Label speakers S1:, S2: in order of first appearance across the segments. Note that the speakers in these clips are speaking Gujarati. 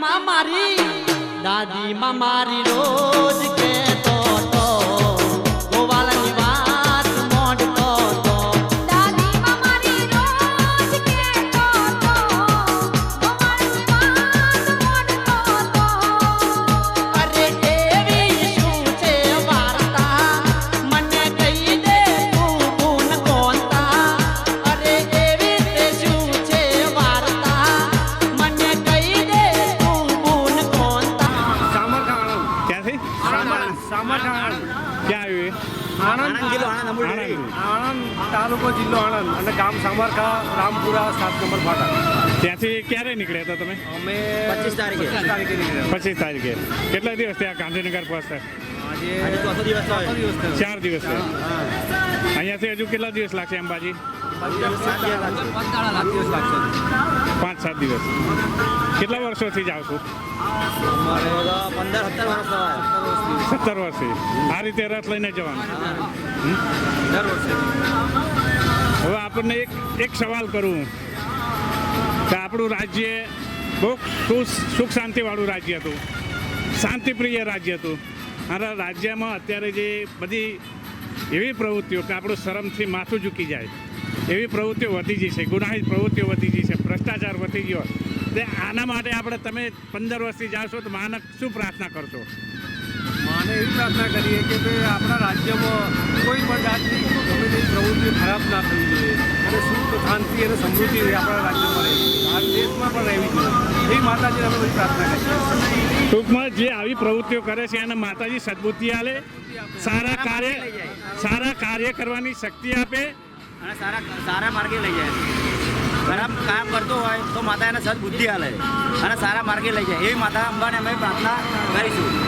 S1: માં મારી દાદી
S2: માં મારી રોજ
S3: આણંદ જિલ્લો આણંદ તાલુકો જિલ્લો આણંદ અને ગામ સામરખા રામપુરા સાત નંબર ફાટા.
S4: ત્યાંથી ક્યારે નીકળ્યા હતા તમે?
S3: અમે પચીસ તારીખે. પચીસ તારીખે નીકળ્યા
S4: પચીસ તારીખે. કેટલા દિવસ થયા ગાંધીનગર પહોંચતા?
S3: આજે દિવસ થયો.
S4: ચાર દિવસ અહીંયાથી હજુ કેટલા દિવસ લાગશે અંબાજી? પાંચ સાત દિવસ કેટલા વર્ષોથી જાઓ છો?
S3: પંદર સત્તર વર્ષ
S4: સત્તર વર્ષથી આ રીતે રથ લઈને જવાનું.
S3: વર્ષે.
S4: હવે આપણને એક એક સવાલ કરું. કે આપણું રાજ્ય બહુ સુખ સુખ શાંતિવાળું રાજ્ય હતું. શાંતિપ્રિય રાજ્ય હતું. મારા રાજ્યમાં અત્યારે જે બધી એવી પ્રવૃત્તિઓ કે આપણું શરમથી માથું ઝૂકી જાય એવી પ્રવૃત્તિઓ વધી ગઈ છે ગુનાહિત પ્રવૃત્તિઓ વધી ગઈ છે ભ્રષ્ટાચાર વધી ગયો. તે આના માટે આપણે તમે પંદર વર્ષથી જાશો તો માનક શું પ્રાર્થના કરશો?
S3: પ્રાર્થના કરીએ કે ભાઈ આપણા રાજ્યમાં કોઈ પણ જાતની ગમે તેવી પ્રવૃત્તિ ખરાબ ના થવી જોઈએ. અને સુખ શાંતિ અને સમૃદ્ધિ આપણા રાજ્યમાં રહેવી જોઈએ. દેશમાં પણ રહેવી જોઈએ. એ માતાજીને અમે બધી પ્રાર્થના કરીએ
S4: ટૂંકમાં જે આવી પ્રવૃત્તિઓ કરે છે એને માતાજી સદબુદ્ધિ આલે સારા કાર્ય સારા કાર્ય કરવાની શક્તિ આપે.
S5: અને સારા સારા માર્ગે લઈ જાય. ખરાબ કામ કરતો હોય તો માતા એને સદબુદ્ધિ આલે અને સારા માર્ગે લઈ જાય. એવી માતા અંબાને અમે પ્રાર્થના કરીશું.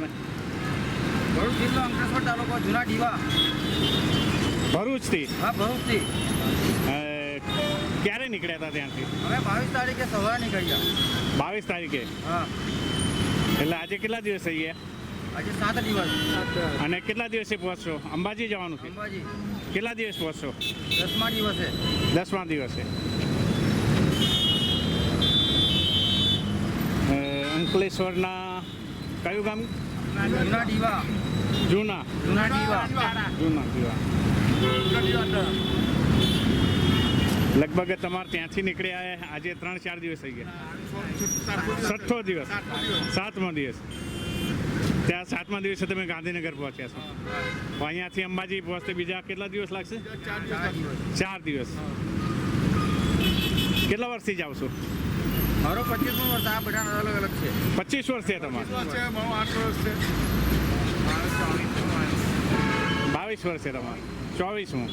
S4: ક્યાંથી
S5: ભરૂચ જિલ્લો અંકલેશ્વર તાલુકો જૂના ડીવા.
S4: ભરૂચથી?
S5: હા ભરૂચથી.
S4: ક્યારે નીકળ્યા હતા ત્યાંથી?
S5: અમે બાવીસ તારીખે સવારે નીકળ્યા.
S4: બાવીસ તારીખે?
S5: હા.
S4: એટલે આજે કેટલા દિવસ થઈ ગયા?
S5: આજે સાત દિવસ.
S4: અને કેટલા દિવસે પહોંચશો? અંબાજી જવાનું છે?
S5: અંબાજી.
S4: કેટલા દિવસ પહોંચશો?
S5: દસમા દિવસે.
S4: દસમા દિવસે. અંકલેશ્વરના કયું ગામ?
S5: જૂના દીવા.
S4: જૂના.
S5: જૂના દીવા.
S4: જૂના દીવા. લગભગ તમારે ત્યાંથી નીકળ્યા આજે ત્રણ ચાર દિવસ થઈ ગયા. છઠ્ઠો દિવસ. સાતમો દિવસ. ત્યાં સાતમા દિવસે તમે ગાંધીનગર પહોંચ્યા છો. અહીંયાથી અંબાજી પહોંચતે બીજા કેટલા દિવસ લાગશે? ચાર દિવસ. કેટલા વર્ષથી જાઓ છો?
S5: મારો પચીસમો વર્ષ આ બધા અલગ અલગ છે.
S4: પચીસ વર્ષ છે તમારે. બાવીસ વર્ષ છે તમારે. ચોવીસમું